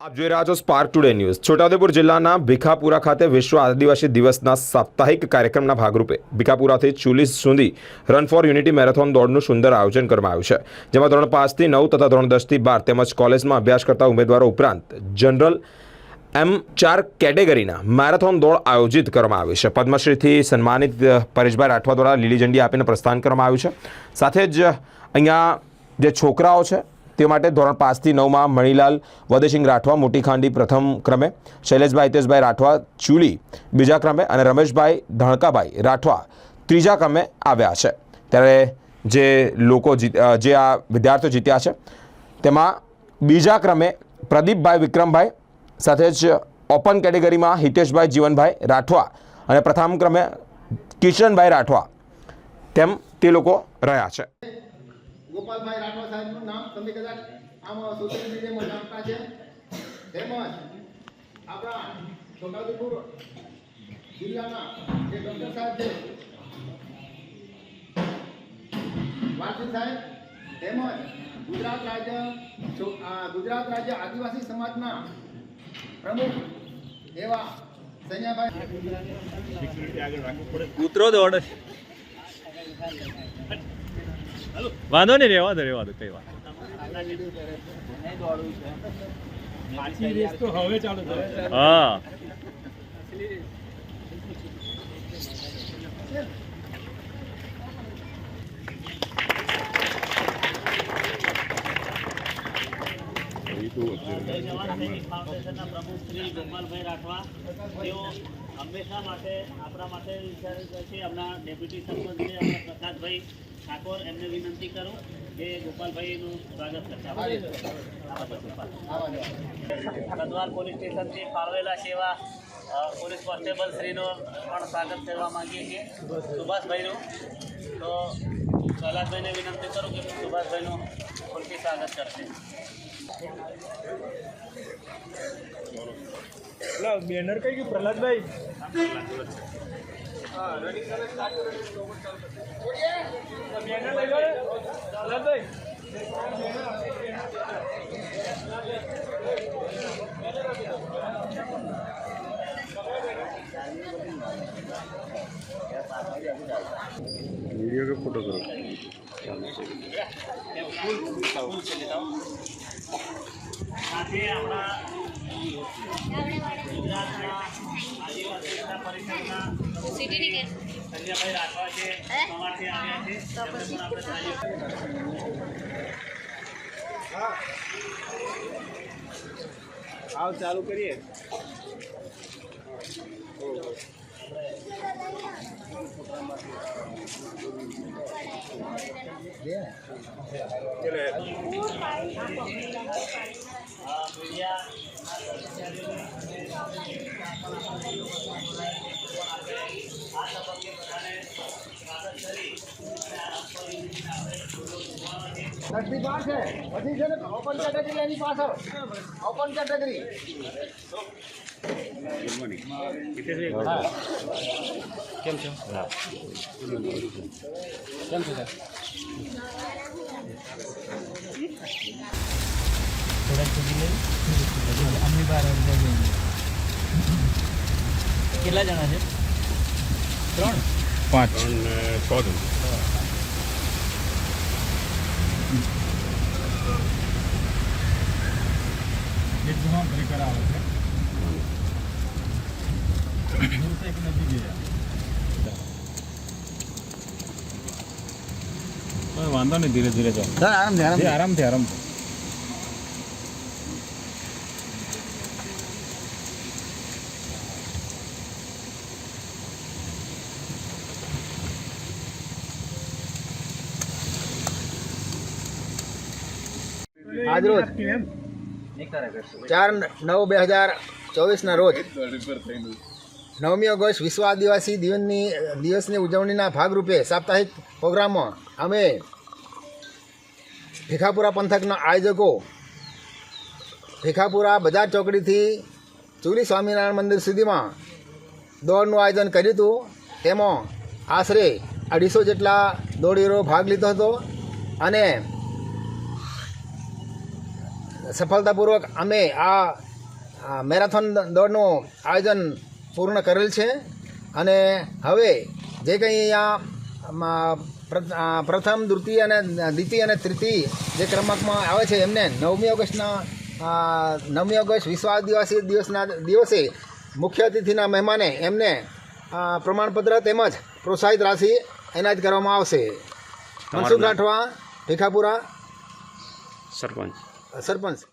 આપ જોઈ રહ્યા છો સ્પાર્ક ટુડે ન્યૂઝ છોટાઉદેપુર જિલ્લાના ભીખાપુરા ખાતે વિશ્વ આદિવાસી દિવસના સાપ્તાહિક કાર્યક્રમના ભાગરૂપે ભીખાપુરાથી ચુલીસ સુધી રન ફોર યુનિટી મેરેથોન દોડનું સુંદર આયોજન કરવામાં આવ્યું છે, જેમાં ધોરણ પાંચથી નવ તથા ધોરણ દસથી બાર તેમજ કોલેજમાં અભ્યાસ કરતા ઉમેદવારો ઉપરાંત જનરલ એમ ચાર કેટેગરીના મેરેથોન દોડ આયોજિત કરવામાં આવી છે. પદ્મશ્રીથી સન્માનિત પરેશભાઈ રાઠવા દ્વારા લીલી ઝંડી આપીને પ્રસ્થાન કરવામાં આવ્યું છે. સાથે જ અહીંયા જે છોકરાઓ છે તે માટે ધોરણ પાંચથી નવમાં મણિલાલ વદેસિંહ રાઠવા મોટી ખાંડી પ્રથમ ક્રમે, શૈલેષભાઈ, હિતેશભાઈ રાઠવા, ચુલી બીજા ક્રમે અને રમેશભાઈ ધણકાભાઈ રાઠવા ત્રીજા ક્રમે આવ્યા છે. ત્યારે જે લોકો જે આ વિદ્યાર્થીઓ જીત્યા છે, તેમાં બીજા ક્રમે પ્રદીપભાઈ વિક્રમભાઈ, સાથે જ ઓપન કેટેગરીમાં હિતેશભાઈ જીવનભાઈ રાઠવા અને પ્રથમ ક્રમે કિશનભાઈ રાઠવા. તેમ તે લોકો રહ્યા છે. ગોપાલભાઈ રાઠવા સાહેબનું નામ તમે કદાચ આમાં સોશિયલ મીડિયામાં જાણતા છે. તેમજ આપણા છોટાઉદેપુર જિલ્લાના જે ડૉક્ટર સાહેબ છે વાલજી સાહેબ તેમજ ગુજરાત રાજ્ય આ ગુજરાત રાજ્ય આદિવાસી સમાજના પ્રમુખ એવા સૈયાભાઈ કૂતરો દોડે વાંધો નહીં રેવા દો રેવા દો કઈ વાત હા. ફાઉન્ડેશનના પ્રમુખ શ્રી ગોપાલભાઈ રાઠવા, તેઓ હંમેશા માટે આપણા માટે વિચારે છે. હમણાં ડેપ્યુટી સરપંચ છે ઠાકોર, એમને વિનંતી કરું કે ગોપાલભાઈનું સ્વાગત કરતા કદવાર પોલીસ સ્ટેશનથી ફાળવેલા સેવા પોલીસ કોન્સ્ટેબલ શ્રીનો પણ સ્વાગત કરવા માંગીએ છીએ. સુભાષભાઈનું. તો પ્રહલાદભાઈને વિનંતી કરું કે સુભાષભાઈનું ખુલથી સ્વાગત કરશે. બેનર કઈ ગયું પ્રહલાદભાઈ બેનર લઈ. પ્રહલાદભાઈ સાથે આપણા ગુજરાતના આદિવાસી એકતા પરિષદના સંજયભાઈ રાઠવા છે સવારથી આવ્યા છે તેમને પણ આપણે તાળીઓ આવ ચાલુ કરીએ. અ, Yeah. દસથી પાસ છે. પછી છે ને ઓપન કેટેગરી એની પાછળ. ઓપન કેટેગરી કેમ છો? કેમ છો કેટલા જણા છે ત્રણ પાંચ વાંધો નહીં ધીરે ધીરે જાઓ. આરામથી આરામથી. આરામથી આરામથી. આજરોજ ચાર નવ બે હજાર ચોવીસના રોજ નવમી ઓગસ્ટ વિશ્વ આદિવાસી દિવસની દિવસની ઉજવણીના ભાગરૂપે સાપ્તાહિક પ્રોગ્રામમાં અમે ભીખાપુરા પંથકના આયોજકો, ભીખાપુરા બજાર ચોકડીથી ચુલી સ્વામિનારાયણ મંદિર સુધીમાં દોડનું આયોજન કર્યું હતું. તેમાં આશરે અઢીસો જેટલા દોડીરો ભાગ લીધો હતો અને સફળતાપૂર્વક અમે આ મેરાથોન દોડનું આયોજન પૂર્ણ કરેલ છે. અને હવે જે કંઈ અહીંયા આ પ્રથમ દ્વિતીય અને દ્વિતીય અને તૃતીય જે ક્રમાંકમાં આવે છે એમને નવમી ઓગસ્ટના નવમી ઓગસ્ટ વિશ્વ આદિવાસી દિવસના દિવસે મુખ્ય અતિથિના મહેમાને એમને પ્રમાણપત્ર તેમજ પ્રોત્સાહિત રાશિ એનાયત કરવામાં આવશે. મનસુખ રાઠવા ભીખાપુરા. સરપંચ. સરપંચ